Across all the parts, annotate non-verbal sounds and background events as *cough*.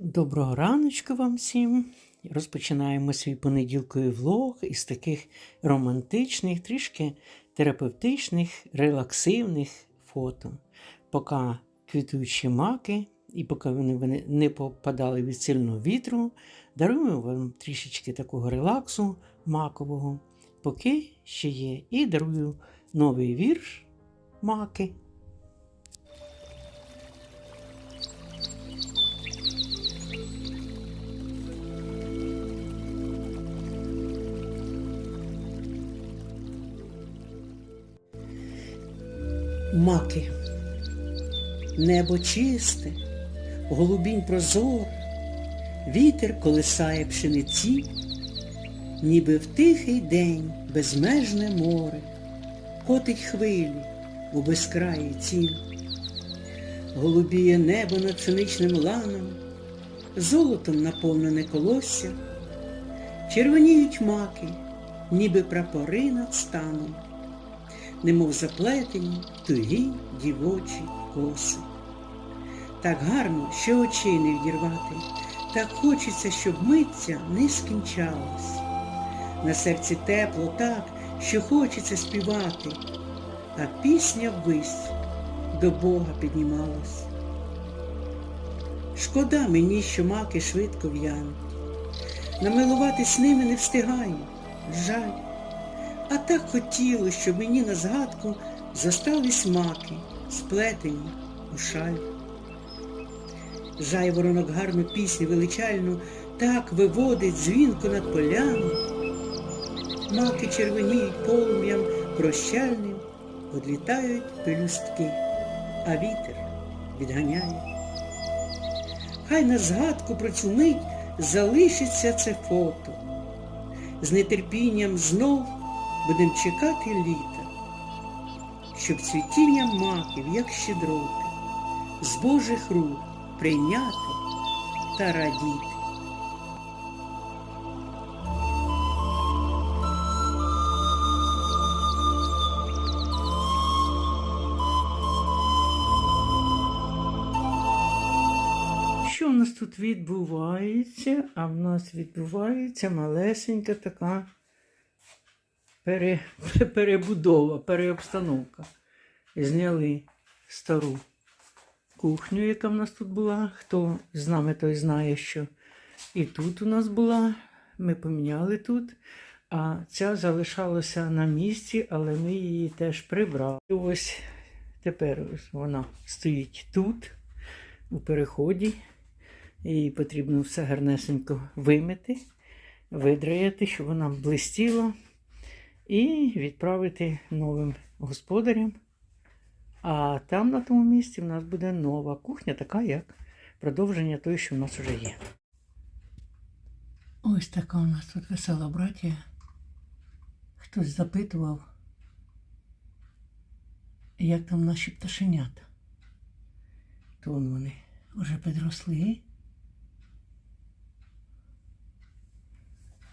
Доброго раночку вам всім. Розпочинаємо свій понеділковий влог із таких романтичних, трішки терапевтичних, релаксивних фото. Поки квітуючі маки, і поки вони не попадали від сильного вітру, даруємо вам трішечки такого релаксу макового, поки ще є. І дарую новий вірш маки. Маки. Небо чисте, голубінь прозор, вітер колисає пшениці, ніби в тихий день безмежне море, котить хвилі у безкраї ці. Голубіє небо над пшеничним ланом, золотом наповнене колосся, червоніють маки, ніби прапори над станом немов заплетені тугі дівочі коси. Так гарно, що очей не відірвати, так хочеться, щоб митця не скінчалась. На серці тепло так, що хочеться співати, а пісня ввись до Бога піднімалась. Шкода мені, що маки швидко в'януть, намилуватись ними не встигаю, жаль. А так хотіло, щоб мені на згадку зостались маки, сплетені у шаль. Жайворонок гарну пісню величальну так виводить дзвінко над поляну. Маки червоніють полум'ям прощальним, одлітають пелюстки, а вітер відганяє. Хай на згадку про цю мить залишиться це фото. З нетерпінням знов будем чекати літа, щоб цвітіння маків, як щедроти, з Божих рук прийняти та радіти. Що в нас тут відбувається? А в нас відбувається малесенька така пере, *laughs* перебудова, переобстановка. Зняли стару кухню, яка в нас тут була. Хто з нами, той знає, що і тут у нас була. Ми поміняли тут. А ця залишалася на місці, але ми її теж прибрали. Ось тепер вона стоїть тут, у переході. Її потрібно все гарнесенько вимити, видраяти, щоб вона блистіла і відправити новим господарям. А там на тому місці в нас буде нова кухня, така як продовження тої, що в нас вже є. Ось така у нас тут весела братія. Хтось запитував, як там наші пташенята. То вони вже підросли.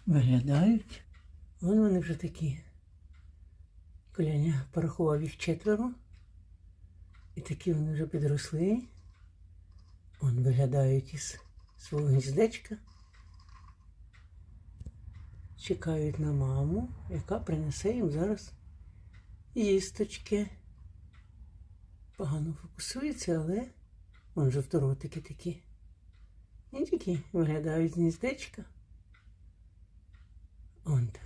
Виглядають. Вон вони вже такі. Коляня порахував їх четверо. І такі вони вже підросли. Вон виглядають із свого гніздечка. Чекають на маму, яка принесе їм зараз їсточки. Погано фокусується, але вон жовторотики такі. І такі виглядають з гніздечка. Он так.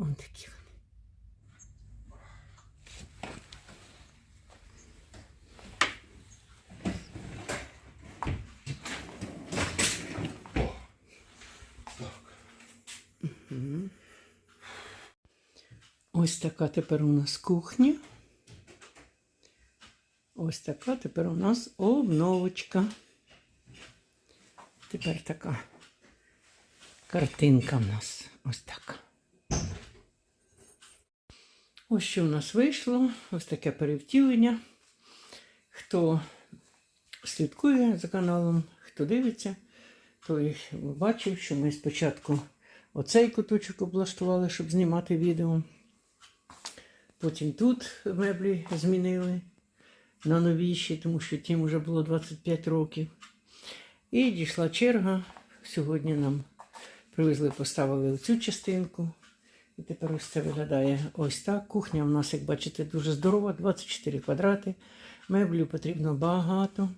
Он такі вони. Ось така тепер у нас кухня. Ось така тепер у нас обновочка. Тепер така картинка в нас ось така. Ось що в нас вийшло, ось таке перевтілення. Хто слідкує за каналом, хто дивиться, той бачив, що ми спочатку оцей куточок облаштували, щоб знімати відео. Потім тут меблі змінили. на новіші, тому що тим вже було 25 років. І дійшла черга. Сьогодні нам привезли, поставили цю частинку. І тепер ось це виглядає ось так. Кухня в нас, як бачите, дуже здорова, 24 квадрати. Меблів потрібно багато.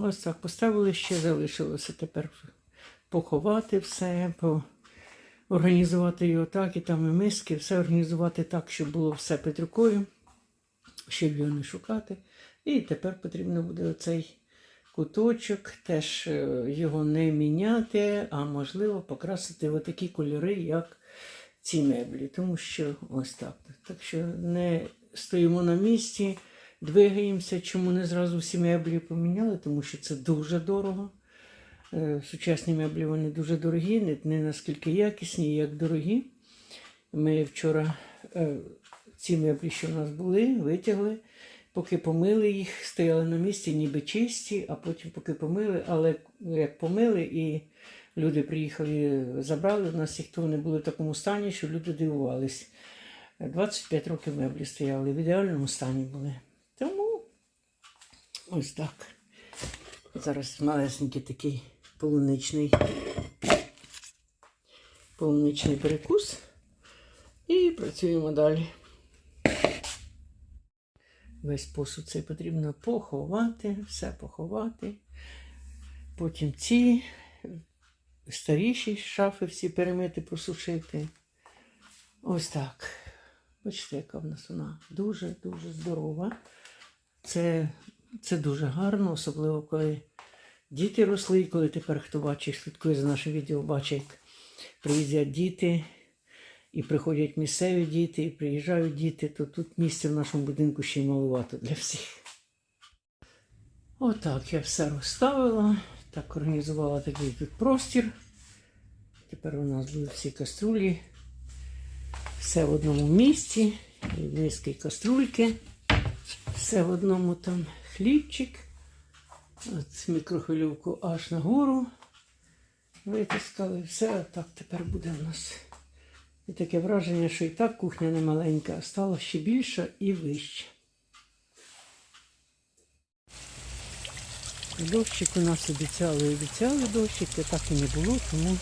Ось так поставили ще, залишилося тепер поховати все, організувати його так, і там і миски, все організувати так, щоб було все під рукою, щоб його не шукати. І тепер потрібно буде оцей куточок, теж е, його не міняти, а можливо покрасити в такі кольори, як ці меблі. Тому що ось так. Так що не стоїмо на місці, двигаємося, чому не зразу всі меблі поміняли, тому що це дуже дорого. Е, Сучасні меблі вони дуже дорогі, не, не наскільки якісні, як дорогі. Ми вчора е, ці меблі, що в нас були, витягли, поки помили їх, стояли на місці, ніби чисті, а потім поки помили, але як помили і люди приїхали, забрали, нас їх то вони були в такому стані, що люди дивувались. 25 років меблі стояли, в ідеальному стані були. Тому ось так. Зараз малесенький такий полуничний, полуничний перекус. І працюємо далі. Весь посуд цей потрібно поховати, все поховати. Потім ці старіші шафи всі перемити, просушити. Ось так. Бачите, яка в нас вона дуже-дуже здорова. Це, це дуже гарно, особливо коли діти росли, і коли тепер хто бачить, слідкує за наше відео, бачить, приїздять діти, і приходять місцеві діти, і приїжджають діти, то тут місця в нашому будинку ще й малувато для всіх. Отак я все розставила, так організувала такий тут простір. Тепер у нас будуть всі каструлі. Все в одному місці, миски каструльки. Все в одному там хлібчик. От мікрохвильовку аж нагору витискали. Все так тепер буде в нас. І таке враження, що і так кухня не маленька, а стала ще більша і вища. Дощик у нас обіцяли, обіцяли дощик, а так і не було, тому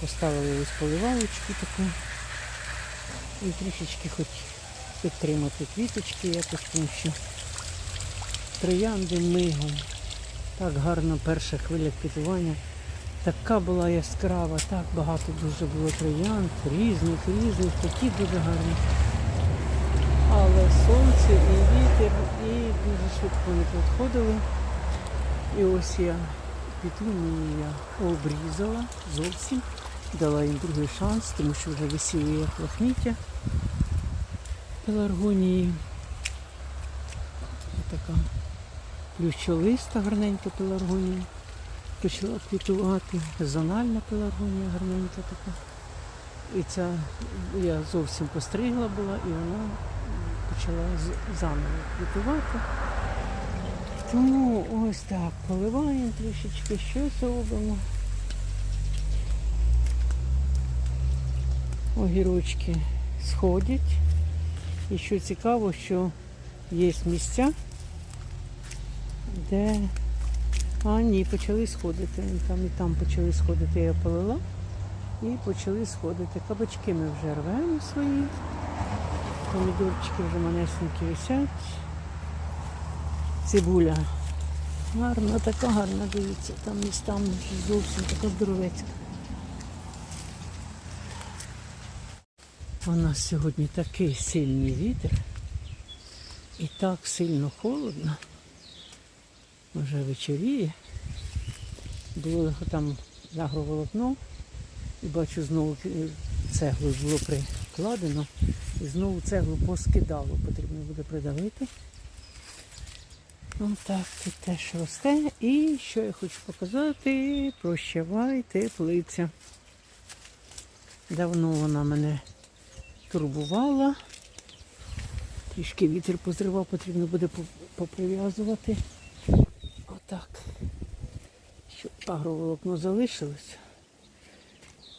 поставили ось поливалочку таку. І трішечки хоч підтримати квіточки якось, тому що троянди мигом. Так гарно перша хвиля квітування. Така була яскрава, так багато дуже було троянд, різних, різних, такі дуже гарні. Але сонце і вітер, і дуже швидко вони підходили. І ось я петунії я обрізала зовсім, дала їм другий шанс, тому що вже висіли як лохміття пеларгонії. Така плющолиста гарненька пеларгонія. Почала квітувати, зональна пеларгонія гарненька така. І ця я зовсім постригла була і вона почала заново квітувати. Тому ось так, поливаємо трішечки, щось робимо. Огірочки сходять. І що цікаво, що є місця, де а ні, почали сходити. Там і там почали сходити, я полила. І почали сходити. Кабачки ми вже рвемо свої. Помідорчики вже манесенькі висять. Цибуля. Гарна, така гарна, дивіться, там містами зовсім така здоровецька. У нас сьогодні такий сильний вітер і так сильно холодно. Вже вечоріє. Було там агроволокно і бачу знову цеглу було прикладено і знову цеглу поскидало, потрібно буде придавити. Ось так тут теж росте. І що я хочу показати, прощавай, теплиця. Давно вона мене турбувала. Трішки вітер позривав, потрібно буде поприв'язувати. Отак. Щоб агроволокно залишилось.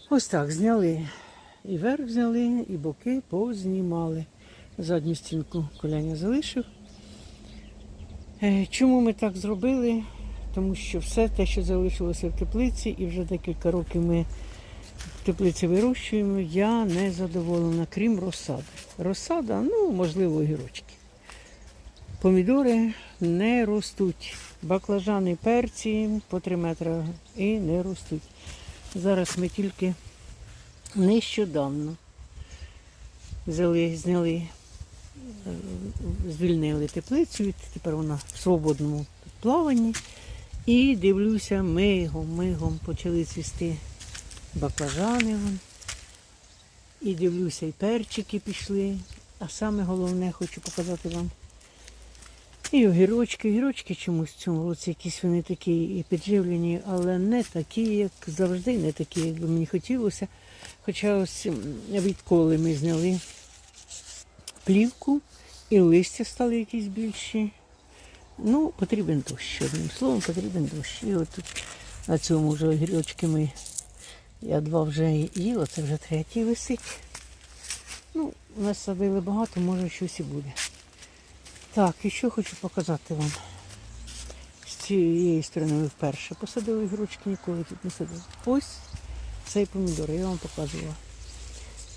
Ось так зняли. І верх взяли, і боки познімали. Задню стінку коляня залишив. Е, Чому ми так зробили? Тому що все те, що залишилося в теплиці, і вже декілька років ми в теплиці вирощуємо, я не задоволена, крім розсади. Розсада, ну, можливо, огірочки. Помідори не ростуть. Баклажани, перці по 3 метри і не ростуть. Зараз ми тільки нещодавно взяли, зняли, звільнили теплицю, тепер вона в свободному плаванні. І дивлюся, мигом, мигом почали цвісти баклажани. І дивлюся, і перчики пішли. А саме головне хочу показати вам. І огірочки, огірочки чомусь в цьому році якісь вони такі і підживлені, але не такі, як завжди, не такі, як би мені хотілося. Хоча ось відколи ми зняли плівку і листя стали якісь більші. Ну, потрібен дощ. Одним словом, потрібен дощ. І от тут на цьому вже огірочки ми. Я два вже їла, це вже третій висить. Ну, у нас садили багато, може щось і буде. Так, і що хочу показати вам. З цієї сторони ми вперше посадили огірочки, ніколи тут не садили. Ось цей помідор, я вам показувала.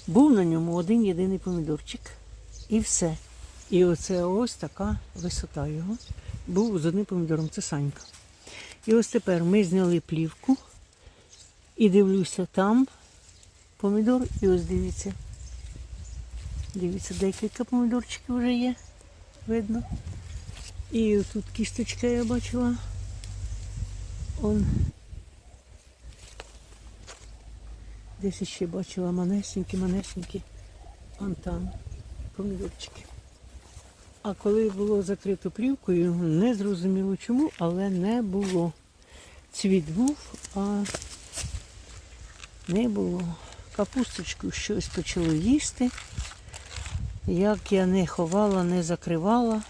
Був на ньому один єдиний помідорчик. І все. І оце ось така висота його. Був з одним помідором, це Санька. І ось тепер ми зняли плівку і дивлюся там помідор, і ось дивіться. Дивіться, декілька помідорчиків вже є. Видно. І тут кісточка я бачила. Он. Десь ще бачила манесенькі, манесенькі. Он там помідорчики. А коли було закрито плівкою, не зрозуміло чому, але не було. Цвіт був, а не було. Капусточку щось почало їсти. Як я не ховала, не закривала,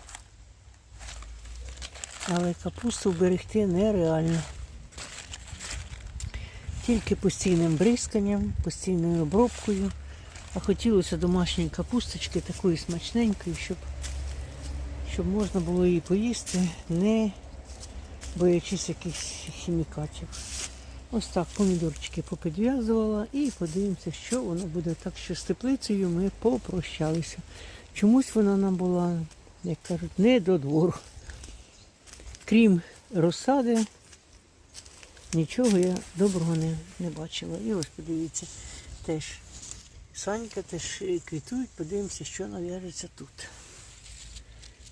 але капусту вберегти нереально. Тільки постійним бризканням, постійною обробкою. А хотілося домашньої капусточки, такої смачненької, щоб, щоб можна було її поїсти, не боячись якихось хімікатів. Ось так помідорчики попідв'язувала і подивимося, що воно буде. Так що з теплицею ми попрощалися. Чомусь вона нам була, як кажуть, не до двору. Крім розсади, нічого я доброго не, не бачила. І ось подивіться, теж Санька теж квітують, подивимося, що нав'яжеться тут.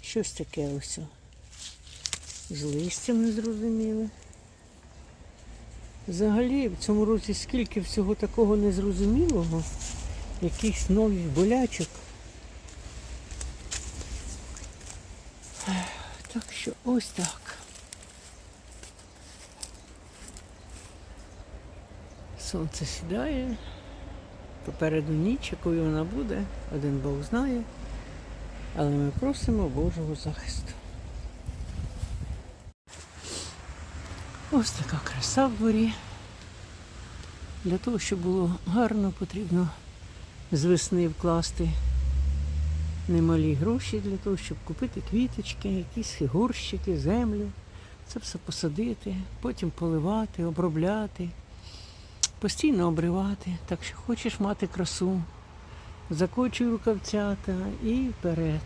Щось таке ось. З листям незрозуміле. Взагалі в цьому році скільки всього такого незрозумілого, якихось нових болячок. Так що ось так. Сонце сідає, попереду ніч, якою вона буде, один Бог знає, але ми просимо Божого захисту. Ось така краса в дворі. Для того, щоб було гарно, потрібно з весни вкласти немалі гроші для того, щоб купити квіточки, якісь горщики, землю. Це все посадити, потім поливати, обробляти, постійно обривати. Так що хочеш мати красу, закочуй рукавцята і вперед.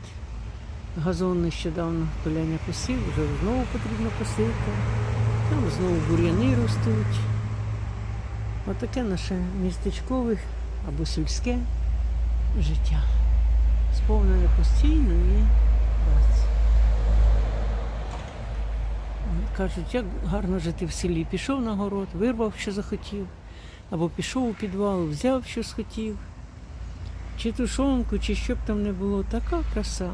Газон нещодавно коляня посів, вже знову потрібно посити. Там знову бур'яни ростуть. Отаке наше містечкове або сільське життя. Сповнене постійної праці. Кажуть, як гарно жити в селі. Пішов на город, вирвав, що захотів, або пішов у підвал, взяв, що схотів, чи тушонку, чи що б там не було. Така краса.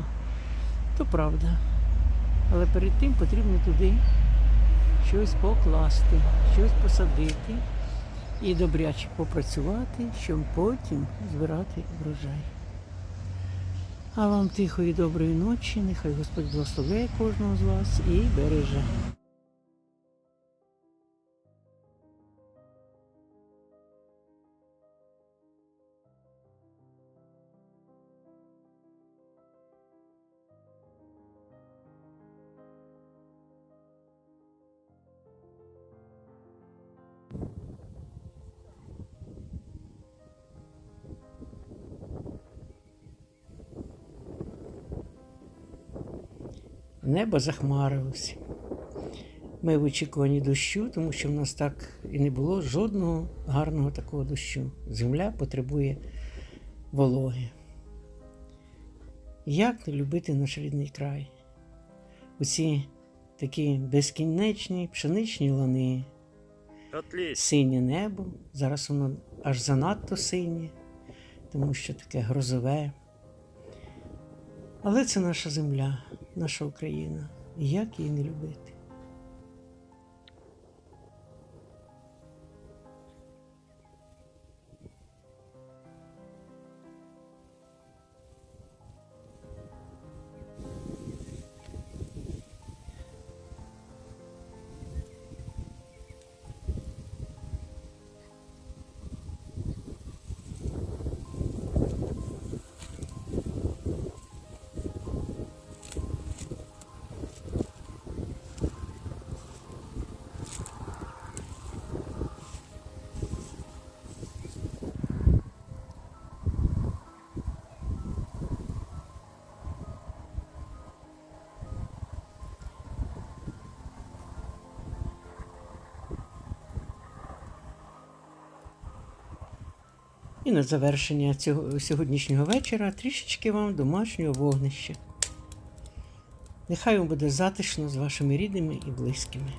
То правда. Але перед тим потрібно туди щось покласти, щось посадити і добряче попрацювати, щоб потім збирати врожай. А вам тихої доброї ночі, нехай Господь благословляє кожного з вас і береже. Небо захмарилося. Ми в очікуванні дощу, тому що в нас так і не було жодного гарного такого дощу. Земля потребує вологи. Як не любити наш рідний край? Оці такі безкінечні пшеничні лани, синє небо. Зараз воно аж занадто синє, тому що таке грозове. Але це наша земля, наша Україна. Як її не любити? І на завершення цього сьогоднішнього вечора трішечки вам домашнього вогнища. Нехай вам буде затишно з вашими рідними і близькими.